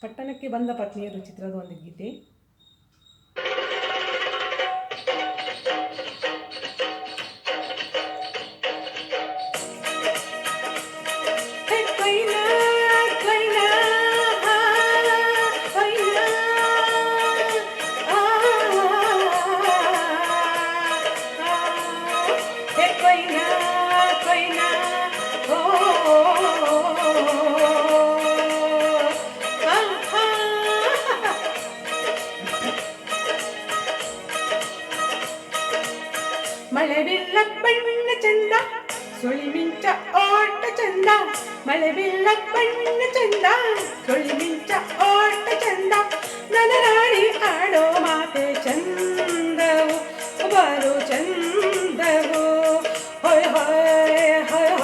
ಪಟ್ಟಣಕ್ಕೆ ಬಂದ ಪತ್ನಿಯರು ಚಿತ್ರದ ಒಂದು ಗೀತೆ. ಬಣ್ಣ ಚಂದ ಸುಳಿ ಮಿಂಚ ಓಟ ಚಂದ ಮಳೆ ಬಿಲ್ಲ ಬಣ್ಣ ಚಂದ ಸುಳಿ ಮಿಂಚ ಓಟ ಚಂದ ನನ್ನ ರಾಣಿ ಆಡೋ ಮಾತೆ ಚಂದವು ಬರು ಚಂದವು ಹೊಯ್ ಹೊಯ್ ಹೊಯ್ ಹೊಯ್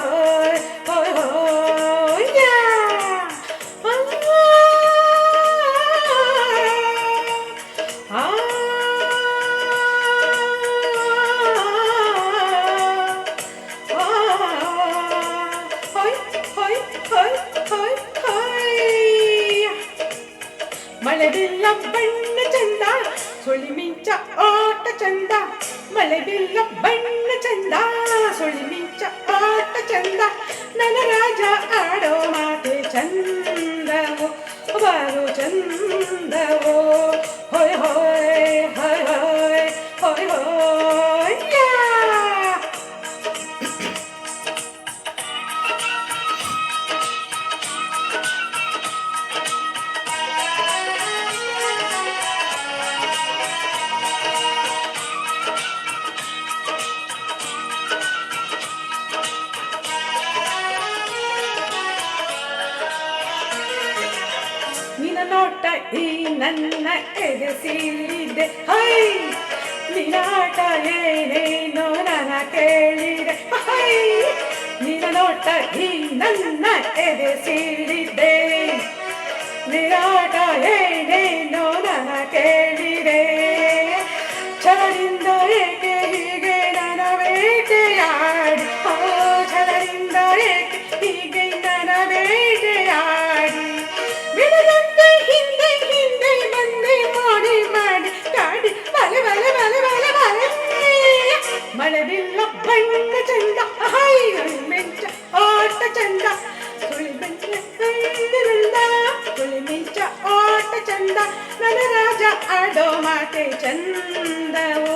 ಮಳೆ ಬಿಲ್ಲ ಬಣ್ಣ ಚಂದ. ಸುಳಿ ಮಿಂಚ ಆಟ ಚಂದ. ಮಳೆ ಬಿಲ್ಲ ಬಣ್ಣ ಚಂದ. ಸುಳಿ ಮಿಂಚ ಆಟ ಚಂದ. ನನ್ನ ರಾಜ ಆಡೋ ಮಾತೆ ಚಂದವೋ, ಬಾರು ಚಂದವೋ. ಹೊಯ್ ಹೊಯ್ ಹೊಯ್ ಹೊಯ್ ಹೊಯ್ ಹೊಯ್. ನೋಟ ಈ ನನ್ನ ಎದೆ ಸೀಳಿದೆ ಹೈ! ನಿನಾಟ ಏನೇನೋ ನನ ಕೇಳಿದೆ. ಹೈ! ನಿನ ನೋಟ ಈ ನನ್ನ ಎದೆ ಸೀಳಿದೆ ನಿರಾಟ ಏನೇನೋ ನನ ಕೇಳಿದೆ. ಚರಣಿಂದ ಏಕೆ ಹೀಗೆ ನನವೇಟೆಯಾಡಿ ಆ ಚರಣಿಂದ ಏಕೆ ಹೀಗೆ മലവില്ല പെണ്ണ ചെണ്ട മെച്ച ഓട്ട ചെണ്ട കുളിമിച്ച ഓട്ട ചെണ്ട നനരാജ അടോ മാട്ടെ ചന്ദവോ.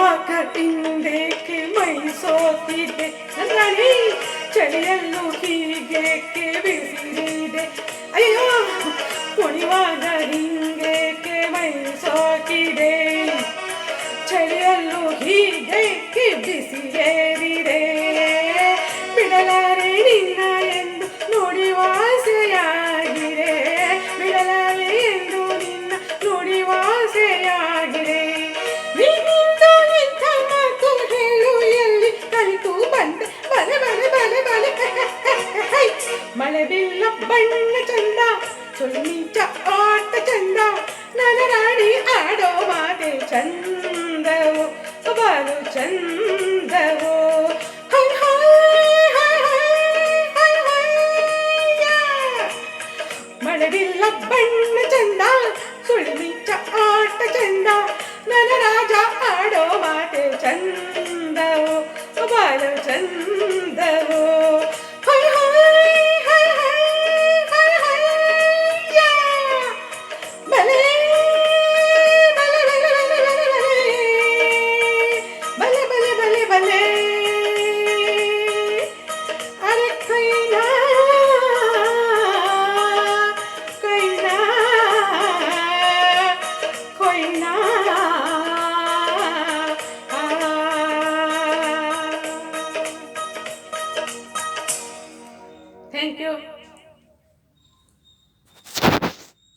वाकटिंग देख मई सोती देख ಚಳಿಯಲ್ಲೂ ಹೀಗೆ ಕಿರ್ಜಿಸಿ ಏರಿದೆ ಬಿಡಲಾರೆ ನಿನ್ನ ಎಂದು ನುಡಿವಾಸೆಯಾಗಿದೆ ಬಿಡಲಾರೆ ಎಂದು ನಿನ್ನ ನುಡಿವಾಸೆಯಾಗಿದೆ ನಿನ್ನಿಂದ ನಿಂತ ಮಾತು ಹೇಳು ಎಲ್ಲಿ ಕಲಿತು ಬಂದೆ ಬಲೆ ಬಲೆ ಬಲೆ ಬಲೆ ಮಳೆ ಬೀಳ ಬಣ್ಣ ಚಂದ ಚೊಲ್ಲಿ ಚ ಆಡಿ ಆಡೋ ಮಾತೆ ಚಂದವೋ, ಬಾಲು ಚಂದವೋ. ಮಳವಿಲ್ಲ ಬಣ್ಣ ಚಂದ ಸುಳಿಮಿಚ್ಚ ಆಟ ಚಂದ. ನನ್ನ ರಾಜ ಆಡೋ ಮಾತೆ ಚಂದವೋ, ಬಾಲು ಚಂದವೋ.